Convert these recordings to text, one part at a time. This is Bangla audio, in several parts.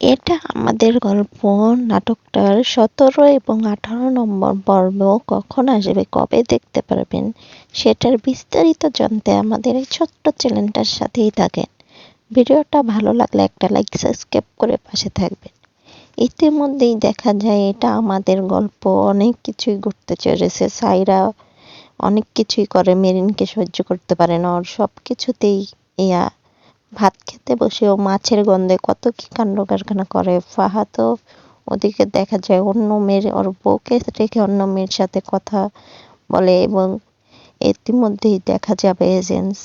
এটা আমাদের গল্প, নাটকটার সতেরো এবং আঠারো নম্বর পর্ব কখন আসবে, কবে দেখতে পারবেন সেটার বিস্তারিত জানতে আমাদের এই ছোট্ট চ্যানেলটার সাথেই থাকেন। ভিডিওটা ভালো লাগলে একটা লাইক সাবস্ক্রাইব করে পাশে থাকবেন। ইতিমধ্যেই দেখা যায় এটা আমাদের গল্প, অনেক কিছুই ঘটতে চলেছে। সাইরা অনেক কিছুই করে, মেরিনকে সহ্য করতে পারে না, ওর সব কিছুতেই ইয়া ভাত খেতে বসেও মাছের গন্ধে কত কি কাণ্ড কারখানা করে। ফাহাতও ওদিকে দেখা যায় অন্য মেয়ের, ওর বউকে রেখে অন্য মেয়ের সাথে কথা বলে এবং ইতিমধ্যেই দেখা যাবে এজেন্স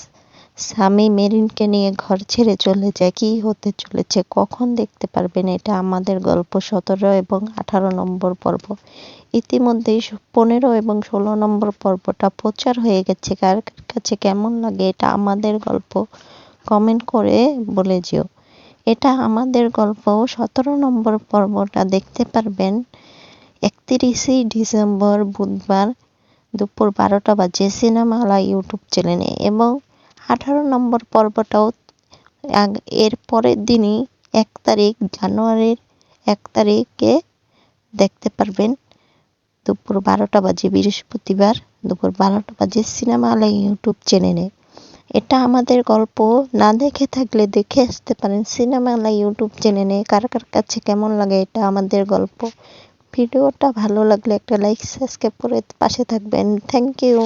স্বামী মেরিনকে নিয়ে ঘর ছেড়ে চলে যায়। কি হতে চলেছে? কখন দেখতে পারবেন? এটা আমাদের গল্প সতেরো এবং আঠারো নম্বর পর্ব। ইতিমধ্যেই পনেরো এবং ষোলো নম্বর পর্বটা প্রচার হয়ে গেছে। কার কাছে কেমন লাগে? এটা আমাদের গল্প। কমেন্ট করে বলে যেও। এটা আমাদের গল্প। সতেরো নম্বর পর্বটা দেখতে পারবেন একত্রিশে ডিসেম্বর বুধবার দুপুর বারোটা বাজে সিনেমালা ইউটিউব চ্যানেলে এবং আঠারো নম্বর পর্বটাও এর পরের দিনই এক তারিখ জানুয়ারির এক তারিখে দেখতে পারবেন দুপুর বারোটা বাজে বৃহস্পতিবার দুপুর বারোটা বাজে সিনেমা আলাই ইউটিউব চ্যানেলে। এটা আমাদের গল্প। না দেখে থাকলে দেখে আসতে পারেন সিনেমা আলাই ইউটিউব চ্যানেলে কার কার কাছে কেমন লাগে এটা আমাদের গল্প। ভিডিওটা ভালো লাগলে একটা লাইক সাবস্ক্রাইব করে পাশে থাকবেন। Thank you